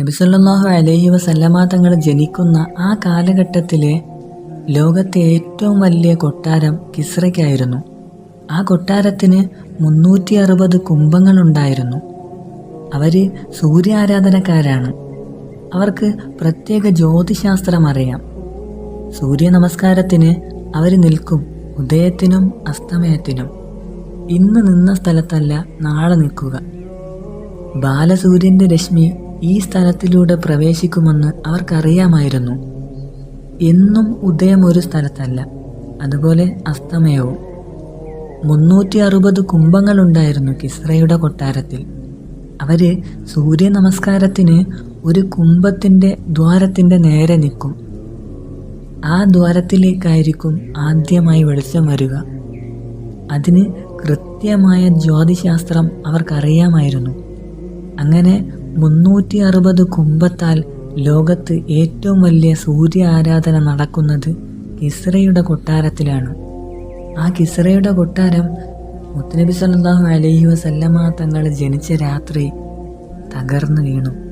നബിസല്ലാഹു അലൈഹി വസല്ലമ തങ്ങൾ ജനിക്കുന്ന ആ കാലഘട്ടത്തിലെ ലോകത്തെ ഏറ്റവും വലിയ കൊട്ടാരം കിസ്രയ്ക്കായിരുന്നു. ആ കൊട്ടാരത്തിന് മുന്നൂറ്റി അറുപത് കുംഭങ്ങളുണ്ടായിരുന്നു. അവർ സൂര്യാരാധനക്കാരാണ്. അവർക്ക് പ്രത്യേക ജ്യോതിശാസ്ത്രം അറിയാം. സൂര്യ നമസ്കാരത്തിന് അവർ നിൽക്കും ഉദയത്തിനും അസ്തമയത്തിനും. ഇന്ന് നിന്ന സ്ഥലത്തല്ല നാളെ നിൽക്കുക. ബാലസൂര്യന്റെ രശ്മി ഈ സ്ഥലത്തിലൂടെ പ്രവേശിക്കുമെന്ന് അവർക്കറിയാമായിരുന്നു. എന്നും ഉദയം ഒരു സ്ഥലത്തല്ല അതുപോലെ അസ്തമയവും. മുന്നൂറ്റി അറുപത് കുംഭങ്ങളുണ്ടായിരുന്നു കിസ്രയുടെ കൊട്ടാരത്തിൽ. അവർ സൂര്യ നമസ്കാരത്തിന് ഒരു കുംഭത്തിന്റെ ദ്വാരത്തിന്റെ നേരെ നിൽക്കും. ആ ദ്വാരത്തിലേക്കായിരിക്കും ആദ്യമായി വെളിച്ചം വരിക. അതിന് കൃത്യമായ ജ്യോതിശാസ്ത്രം അവർക്കറിയാമായിരുന്നു. അങ്ങനെ മുന്നൂറ്റി അറുപത് കുംഭത്താൽ ലോകത്ത് ഏറ്റവും വലിയ സൂര്യ ആരാധന നടക്കുന്നത് കിസ്രയുടെ കൊട്ടാരത്തിലാണ്. ആ കിസ്രയുടെ കൊട്ടാരം മുത്തനബി സല്ലാഹു അലൈഹി വസല്ലമ തങ്ങൾ ജനിച്ച രാത്രി തകർന്നു വീണു.